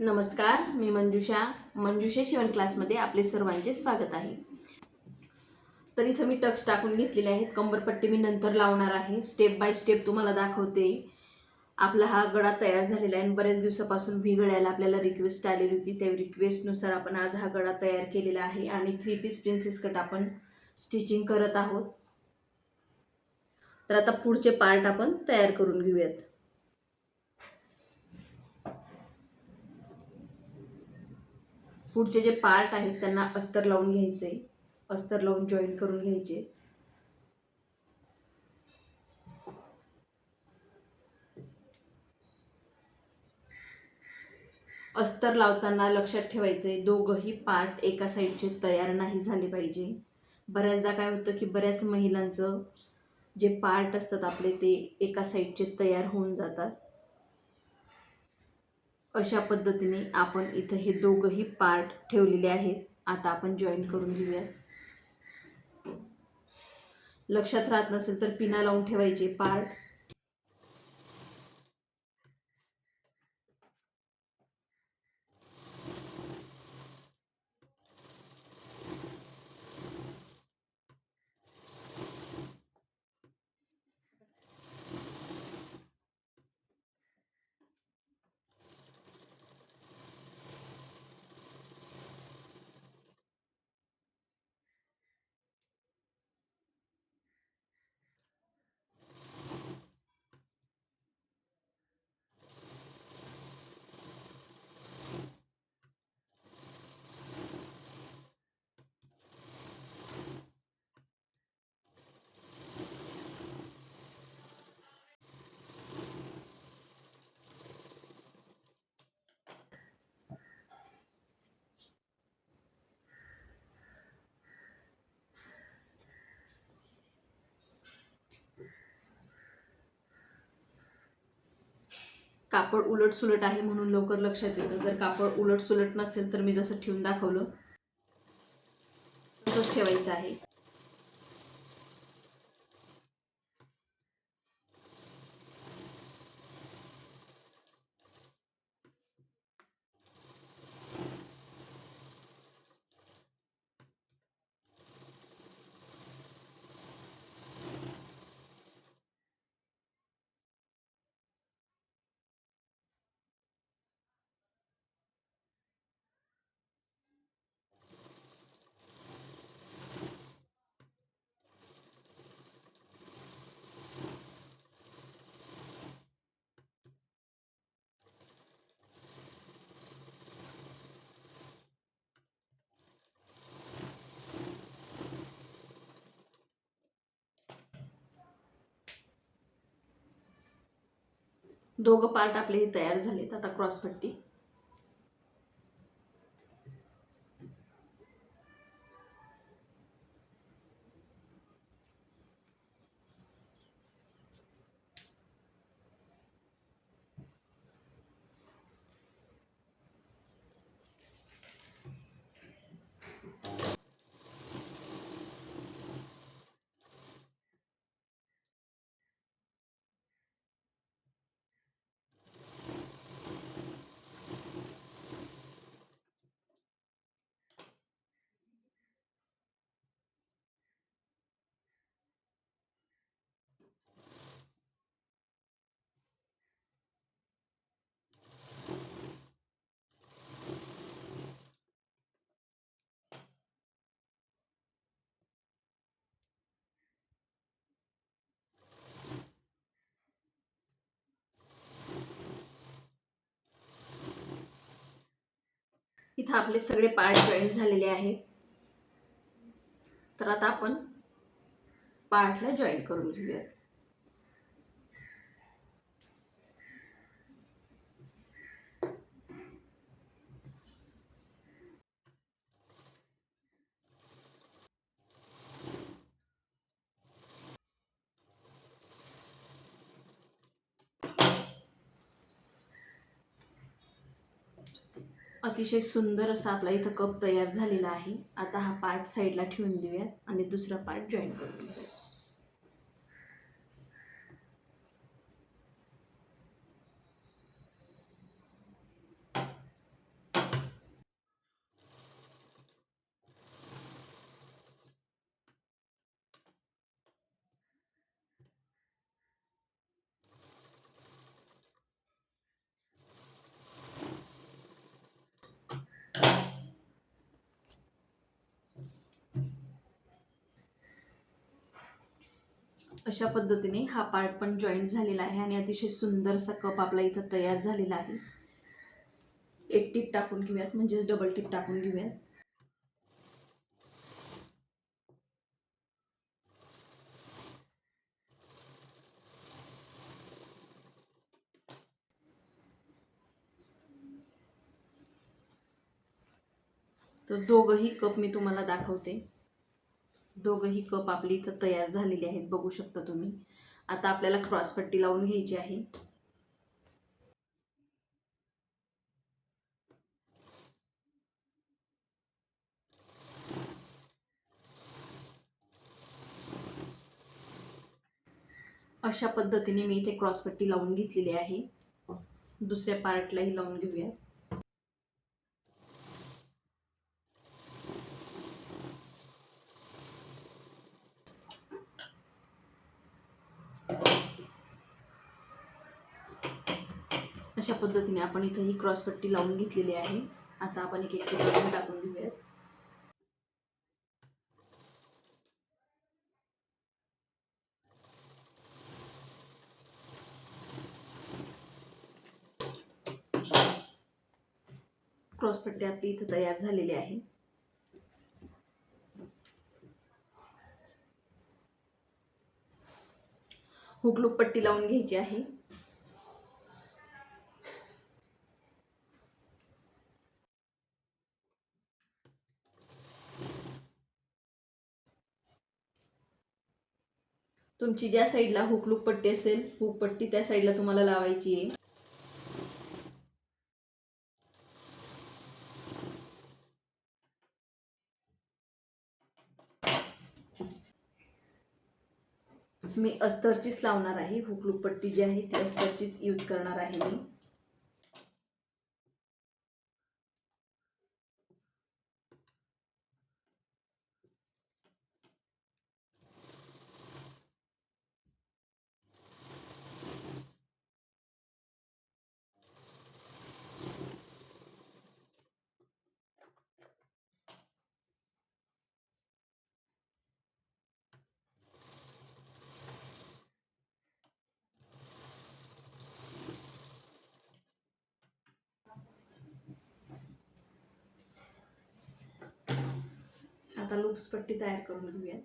नमस्कार मी मंजुषा. मंजुषा शिवण क्लासमध्ये आपले सर्वांचे स्वागत आहे. तर इथं मी टक्स टाकून घेतलेले आहेत. कंबरपट्टी मी नंतर लावणार आहे. स्टेप बाय स्टेप तुम्हाला दाखवते. आपला हा गळा तयार झालेला आहे आणि बऱ्याच दिवसापासून व्ही गळ्याला आपल्याला रिक्वेस्ट आलेली होती. त्या रिक्वेस्टनुसार आपण आज हा गळा तयार केलेला आहे आणि थ्री पीस प्रिन्सेस कट आपण स्टिचिंग करत आहोत. तर आता पुढचे पार्ट आपण तयार करून घेऊयात. पुढचे जे पार्ट आहेत त्यांना अस्तर लावून घ्यायचे. अस्तर लावून जॉईन करून घ्यायचे. अस्तर लावताना लक्षात ठेवायचे दोघंही पार्ट एका साईडचे तयार नाही झाले पाहिजे. बऱ्याचदा काय होतं की बऱ्याच महिलांचं जे पार्ट असतात आपले ते एका साईडचे तयार होऊन जातात. अशा पद्धतीने आपण इथं हे दोघंही पार्ट ठेवलेले आहेत. आता आपण जॉईन करून घेऊया. लक्षात राहत नसेल तर पिना लावून ठेवायचे पार्ट कापड उलट सुलट आहे म्हणून लवकर लक्षात येतं. जर कापड उलट सुलट नसेल तर मी जसं ठेवून दाखवलं तसंच ठेवायचं आहे. दोघं पार्ट आपले हे तयार झालेत. आता क्रॉसपट्टी इथं आपले सगळे पार्ट जॉईन झालेले आहेत. तर आता आपण पार्टला जॉईन करून घेऊयात. अतिशय सुंदर असा आपला इथं कप तयार झालेला आहे. आता हा पार्ट साईडला ठेवून देऊयात आणि दुसरा पार्ट जॉईन करून देऊयात अशा पद्धतीने हा पार्ट पण जॉईंट झालेला आहे आणि अतिशय सुंदरसा कप आपला इथं तयार झालेला आहे. एक टीप टाकून घेऊयात म्हणजेच डबल टीप टाकून घेऊयात. तर दोघंही कप मी तुम्हाला दाखवते. दोघंही कप आपली इथं तयार झालेले आहेत बघू शकता तुम्ही. आता आपल्याला क्रॉसपट्टी लावून घ्यायची आहे. अशा पद्धतीने मी इथे क्रॉसपट्टी लावून घेतलेली आहे. दुसऱ्या पार्टलाही लावून घेऊया अशा पद्धतीने आपण इथं ही क्रॉसपट्टी लावून घेतलेली आहे. आता आपण एक एक करून टाकून घेऊयात. क्रॉसपट्टी आपली इथं तयार झालेली आहे. हुकलूक पट्टी लावून घ्यायची आहे. तुमची ज्या साईडला हुकलूक पट्टी असेल हुक पट्टी त्या साईडला तुम्हाला लावायची आहे. मी अस्तरचीच लावणार आहे. हुकलूक पट्टी जी आहे ती अस्तरचीच यूज करणार आहे मी. आता लूप्स पट्टी तयार करून घेऊयात.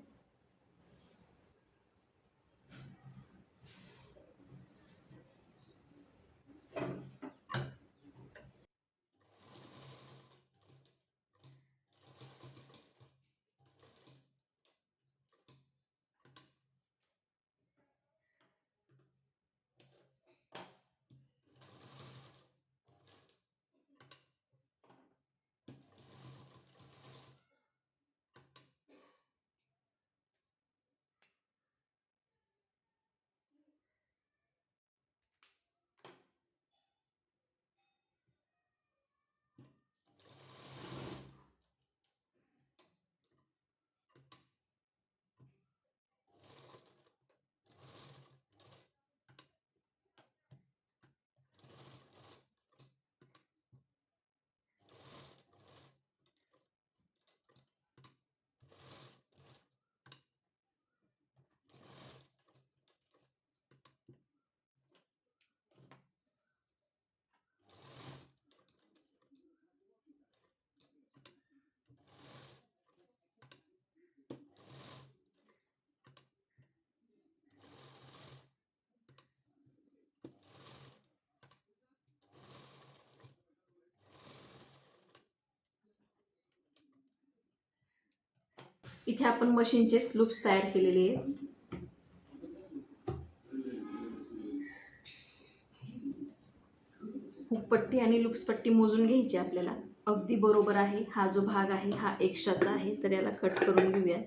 इथे आपण मशीनचे स्लूप्स तयार केलेले आहेत. हुकपट्टी आणि लुक्सपट्टी मोजून घ्यायची आपल्याला. अगदी बरोबर आहे. हा जो भाग आहे हा एक्स्ट्राचा आहे तर याला कट करून घेऊया.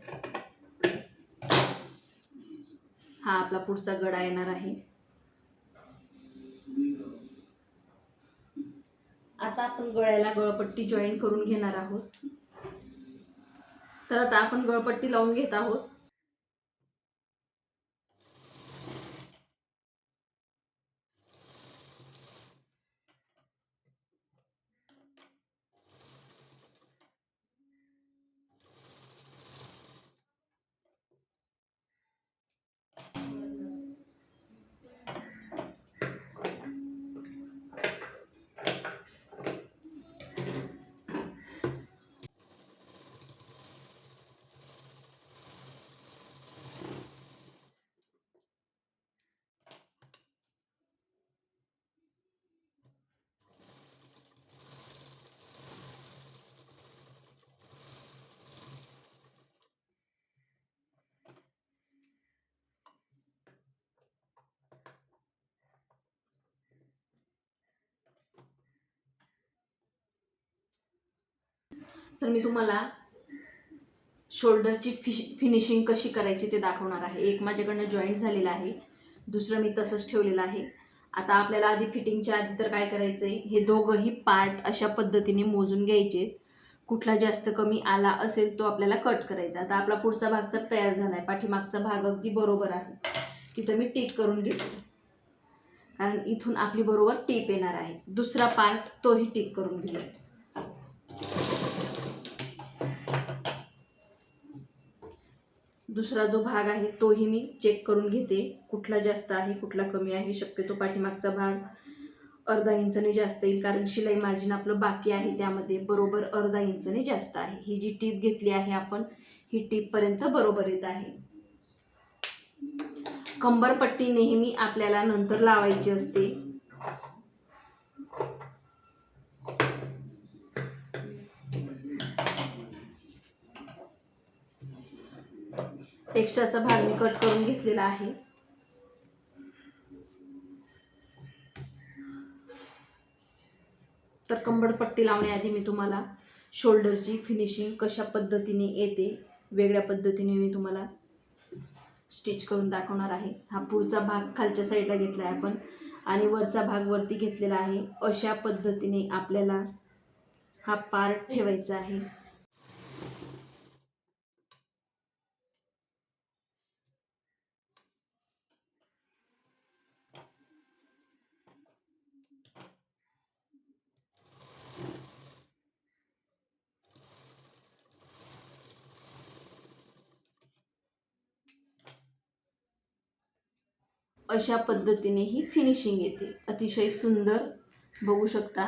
हा आपला पुढचा गडा येणार आहे. आता आपण गळ्याला गळपट्टी जॉईन करून घेणार आहोत. तर आता आपण गळपट्टी लावून घेत आहोत. तर मी तुम्हाला शोल्डरची फिश फिनिशिंग कशी करायची ते दाखवणार आहे. एक माझ्याकडनं जॉईंट झालेलं आहे. दुसरं मी तसंच ठेवलेलं आहे. आता आपल्याला आधी फिटिंगच्या आधी तर काय करायचं आहे हे दोघंही पार्ट अशा पद्धतीने मोजून घ्यायचे. कुठला जास्त कमी आला असेल तो आपल्याला कट करायचा. आता आपला पुढचा भाग तर तयार झाला आहे पाठीमागचा भाग अगदी बरोबर आहे. तिथं मी टिक करून घेतो. कारण इथून आपली बरोबर टीप येणार आहे. दुसरा पार्ट तोही टिक करून घेऊया. दुसरा जो भाग आहे तोही मी चेक करून घेते. कुठला जास्त आहे कुठला कमी आहे शक्यतो पाठीमागचा भाग अर्धा इंचने जास्त येईल कारण शिलाई मार्जिन आपलं बाकी आहे त्यामध्ये. बरोबर अर्धा इंचने जास्त आहे. ही जी टीप घेतली आहे आपण ही टीपपर्यंत बरोबर येत आहे. कंबरपट्टी नेहमी आपल्याला नंतर लावायची असते. एक्स्ट्राचा भाग मी कट करून घेतलेला आहे. तर कंबरपट्टी लावण्याआधी मी तुम्हाला शोल्डरची फिनिशिंग कशा पद्धतीने येते वेगळ्या पद्धतीने मी तुम्हाला स्टिच करून दाखवणार आहे. हा पुढचा भाग खालच्या साईडला घेतला आहे आपण आणि वरचा भाग वरती घेतलेला आहे. अशा पद्धतीने आपल्याला हा पार्ट ठेवायचा आहे. अशा पद्धतीने ही फिनिशिंग येते. अतिशय सुंदर. बघू शकता.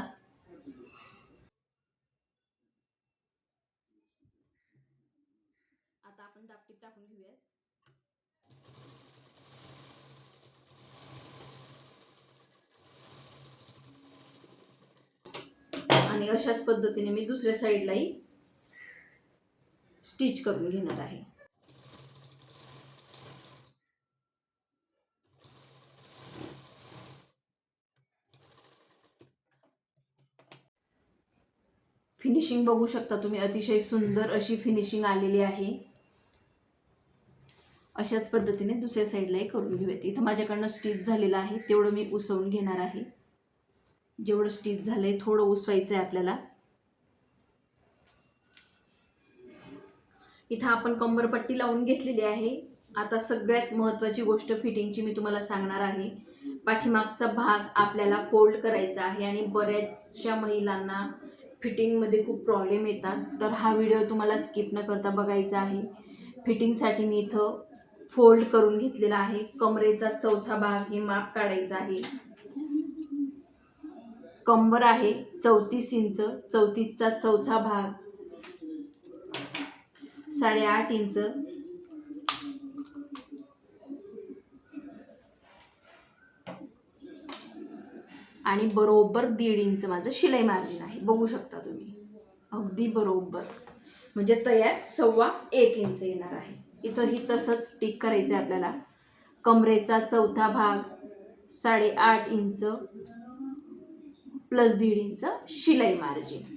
आता आपण दापटीप टाकून घेऊया आणि अशाच पद्धतीने मी दुसऱ्या साईडलाही स्टिच करून घेणार आहे. फिनिशिंग बघू शकता तुम्ही. अतिशय सुंदर अशी फिनिशिंग आलेली आहे. अशाच पद्धतीने दुसऱ्या साईडलाही करून घेऊयात. इथं माझ्याकडनं स्टिच झालेलं आहे. तेवढं मी उसवून घेणार आहे. जेवढं स्टिच झालं आहे थोडं उसवायचं आहे आपल्याला. इथं आपण कंबरपट्टी लावून घेतलेली आहे. आता सगळ्यात महत्त्वाची गोष्ट फिटिंगची मी तुम्हाला सांगणार आहे. पाठीमागचा भाग आपल्याला फोल्ड करायचा आहे आणि बऱ्याचशा महिलांना फिटिंगमध्ये खूप प्रॉब्लेम येतात. तर हा व्हिडिओ तुम्हाला स्किप न करता बघायचा आहे. फिटिंगसाठी मी इथं फोल्ड करून घेतलेला आहे. कमरेचा चौथा भाग हे माप काढायचा आहे. कंबर आहे चौतीस इंच चौतीसचा चौथा भाग साडेआठ इंच आणि बरोबर दीड इंच माझं शिलाई मार्जिन आहे. बघू शकता तुम्ही. अगदी बरोबर. म्हणजे तयार सव्वा एक इंच येणार आहे. इथंही तसंच टिक करायचं आहे आपल्याला. कमरेचा चौथा भाग साडेआठ इंच प्लस दीड इंच शिलाई मार्जिन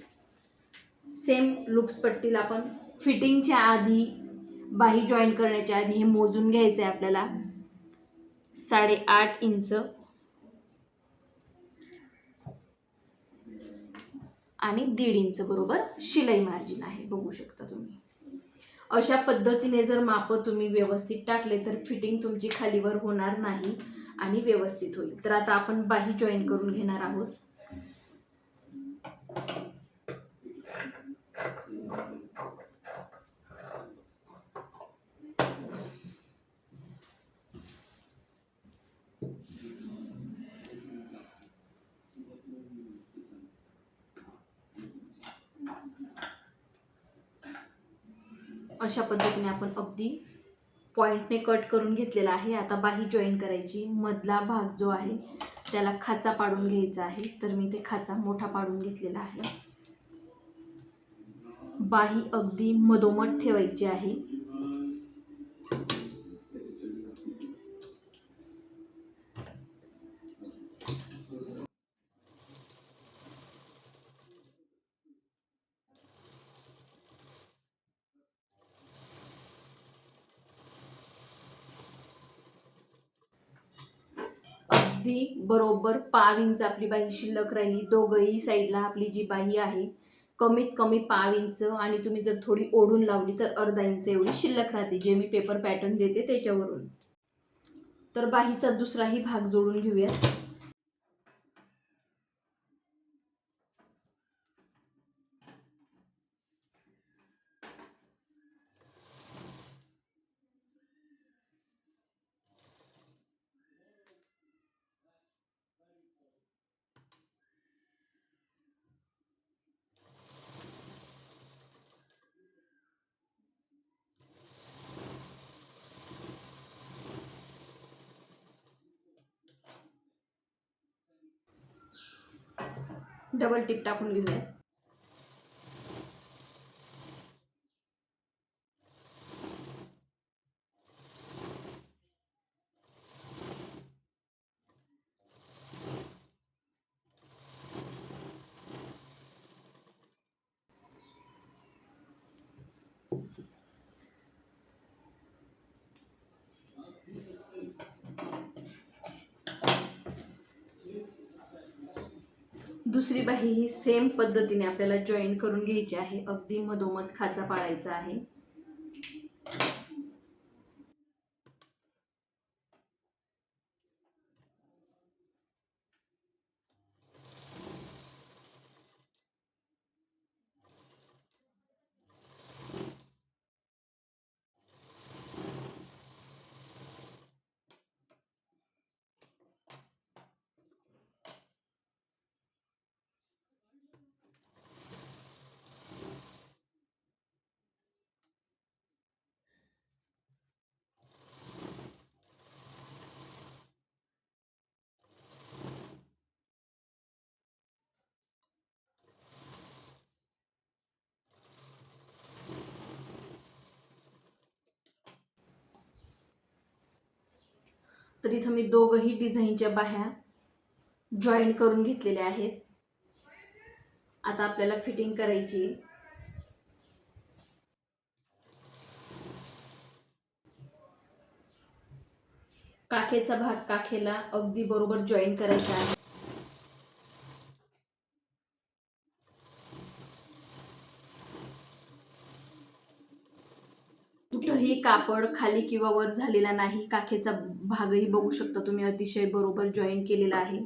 सेम लुक्स पट्टीला आपण फिटिंगच्या आधी बाही जॉईन करण्याच्या आधी हे मोजून घ्यायचं आहे आपल्याला. साडेआठ इंच आणि दीड इंच बरोबर शिलाई मार्जिन आहे. बघू शकता तुम्ही. अशा पद्धतीने जर मापं तुम्ही व्यवस्थित टाकले तर फिटिंग तुमची खालीवर होणार नाही आणि व्यवस्थित होईल. तर आता आपण बाही जॉईन करून घेणार आहोत. अशा पद्धतीने आपण अगदी पॉईंटने कट करून घेतलेला आहे. आता बाही जॉईन करायची. मधला भाग जो आहे त्याला खाचा पाडून घ्यायचा आहे. तर मी ते खाचा मोठा पाडून घेतलेला आहे. बाही अगदी मधोमध ठेवायची आहे. अगदी बरोबर पाव इंच आपली बाही शिल्लक राहिली. दोघंही साईडला आपली जी बाही आहे कमीत कमी पाव इंच आणि तुम्ही जर थोडी ओढून लावली तर अर्धा इंच एवढी शिल्लक राहते जे मी पेपर पॅटर्न देते त्याच्यावरून. तर बाहीचा दुसराही भाग जोडून घेऊयात. डबल टिप टाकून घेऊया. दुसरी बाही ही सेम पद्धतीने आपल्याला जॉईन करून घ्यायची आहे. अगदी मधोमध खाचा पाडायचा आहे. तर इथं मी दोघंही डिझाईनच्या बाह्या जॉईंट करून घेतलेल्या आहेत. आता आपल्याला फिटिंग करायची काखेचा भाग काखेला अगदी बरोबर जॉईन करायचा आहे. कापड खाली किंवा वर झालेला नाही काखेचा भागही बघू शकता तुम्ही. अतिशय बरोबर जॉईन केलेला आहे.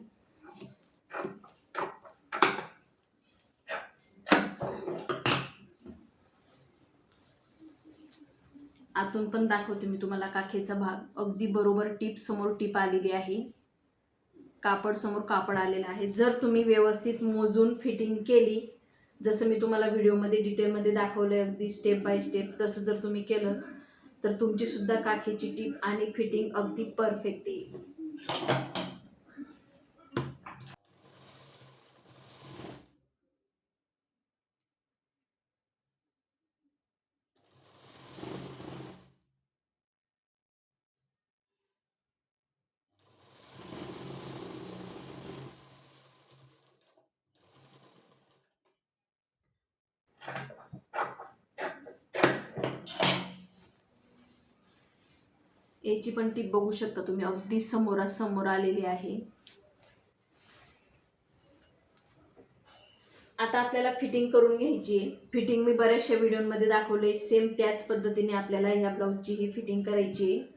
आतून पण दाखवते मी तुम्हाला काखेचा भाग. अगदी बरोबर टीप समोर टीप आलेली आहे. कापड समोर कापड आलेलं आहे. जर तुम्ही व्यवस्थित मोजून फिटिंग केली जसं मी तुम्हाला व्हिडिओमध्ये डिटेलमध्ये दाखवलं आहे अगदी स्टेप बाय स्टेप तसं जर तुम्ही केलं तर तुमची सुद्धा काखेची टीप आणि फिटिंग अगदी परफेक्ट येईल याची पण टीप बघू शकता तुम्ही. अगदी समोरासमोर आलेली आहे. आता आपल्याला फिटिंग करून घ्यायची आहे. फिटिंग मी बऱ्याचशा व्हिडिओमध्ये दाखवले सेम त्याच पद्धतीने आपल्याला ह्या ब्लाऊजची ही फिटिंग करायची आहे.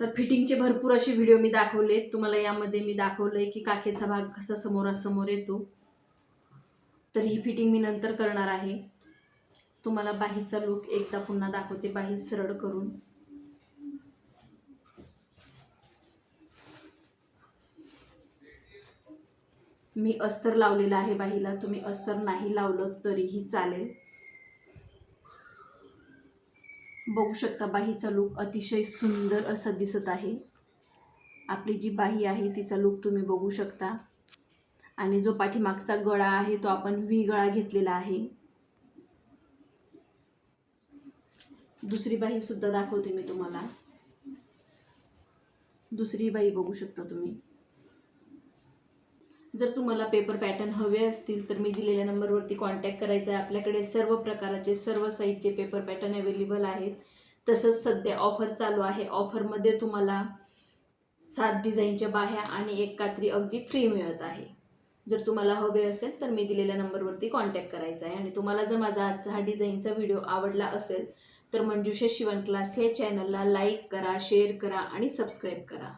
तर फिटिंगचे भरपूर असे व्हिडिओ मी दाखवले. तुम्हाला यामध्ये मी दाखवलंय की काखेचा भाग कसा समोरासमोर येतो. तर ही फिटिंग मी नंतर करणार आहे. तुम्हाला बाहीचा लुक एकदा पुन्हा दाखवते बाही सरळ करून. मी अस्तर लावलेलं आहे बाहीला. तुम्ही अस्तर नाही लावलं तरीही चालेल. बघू शकता बाहीचा लूक अतिशय सुंदर असा दिसत आहे. आपली जी बाही आहे तिचा लूक तुम्ही बघू शकता. आणि जो पाठीमागचा गळा आहे तो आपण व्ही गळा घेतलेला आहे. दुसरी बाही सुद्धा दाखवते मी तुम्हाला. दुसरी बाही बघू शकता तुम्ही. जर तुम्हाला पेपर पॅटर्न हवे असतील तर मी दिलेल्या नंबरवरती कॉन्टॅक्ट करायचा आहे. आपल्याकडे सर्व प्रकाराचे सर्व साईजचे पेपर पॅटर्न अवेलेबल आहेत. तसंच सध्या ऑफर चालू आहे. ऑफरमध्ये तुम्हाला सात डिझाईनच्या बाह्या आणि एक कात्री अगदी फ्री मिळत आहे. जर तुम्हाला हवे असेल तर मी दिलेल्या नंबरवरती कॉन्टॅक्ट करायचा आहे. आणि तुम्हाला जर माझा आजचा हा डिझाईनचा व्हिडिओ आवडला असेल तर मंजुषा शिवण क्लास या चॅनलला लाईक करा शेअर करा आणि सबस्क्राईब करा.